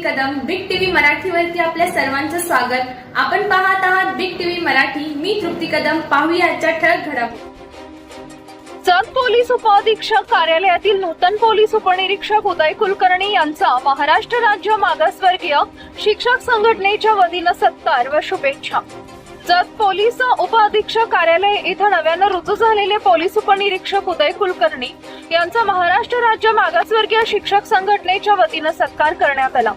Kadam big TV मराठीवरती आपल्या सर्वांचं स्वागत. आपण पाहत आहात बिग टीव्ही मराठी. मी तृप्ती कदम. पाहूया आजच्या ठळक घडामोडी. जत पोलीस उपअधीक्षक कार्यालयातील नूतन पोलीस उपनिरीक्षक उदय कुलकर्णी यांचा महाराष्ट्र राज्य मागासवर्गीय शिक्षक संघटनेच्या वतीनं सत्कार व शुभेच्छा. जत पोलीस उपअधीक्षक कार्यालय इथं नव्यानं रुजू झालेले पोलीस उपनिरीक्षक उदय कुलकर्णी यांचा महाराष्ट्र राज्य मागासवर्गीय शिक्षक संघटनेच्या वतीनं सत्कार करण्यात आला.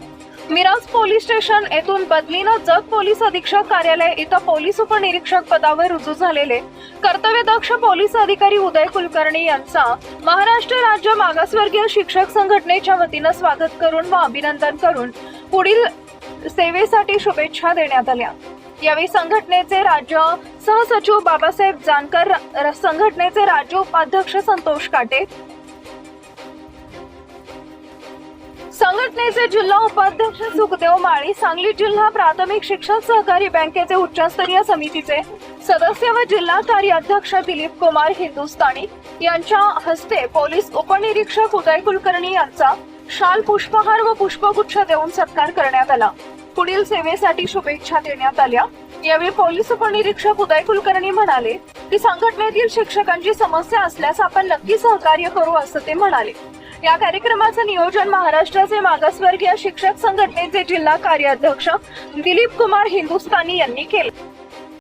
मिराज पोलीस स्टेशन येथून बदलीनं जत पोलीस अधीक्षक कार्यालय इथं पोलीस उपनिरीक्षक पदावर रुजू झालेले कर्तव्यदक्ष पोलीस अधिकारी उदय कुलकर्णी यांचा महाराष्ट्र राज्य मागासवर्गीय शिक्षक संघटनेच्या वतीनं स्वागत करून व अभिनंदन करून पुढील सेवेसाठी शुभेच्छा देण्यात आल्या. यावेळी संघटनेचे राज्य सहसचिव बाबासाहेब जानकर संघटनेचे राज्य उपाध्यक्ष संतोष काटे. संघटनेचे जिल्हा उपाध्यक्ष सुखदेव माळी सांगली जिल्हा प्राथमिक शिक्षण सहकारी बँकेचे उच्चस्तरीय समितीचे सदस्य व जिल्हा कार्याध्यक्ष दिलीप कुमार हिंदुस्थानी यांच्या हस्ते पोलीस उपनिरीक्षक उदय कुलकर्णी यांचा शाल पुष्पहार व पुष्पगुच्छ देऊन सत्कार करण्यात आला. पुढील सेवेसाठी शुभेच्छा देण्यात आल्या. यावेळी पोलीस उपनिरीक्षक उदय कुलकर्णी म्हणाले की संघटनेतील शिक्षकांची समस्या असल्यास आपण नक्की सहकार्य करू असं ते म्हणाले. या कार्यक्रमाचं नियोजन महाराष्ट्राचे मागासवर्गीय शिक्षक संघटनेचे जिल्हा कार्याध्यक्ष दिलीप कुमार हिंदुस्थानी यांनी केले.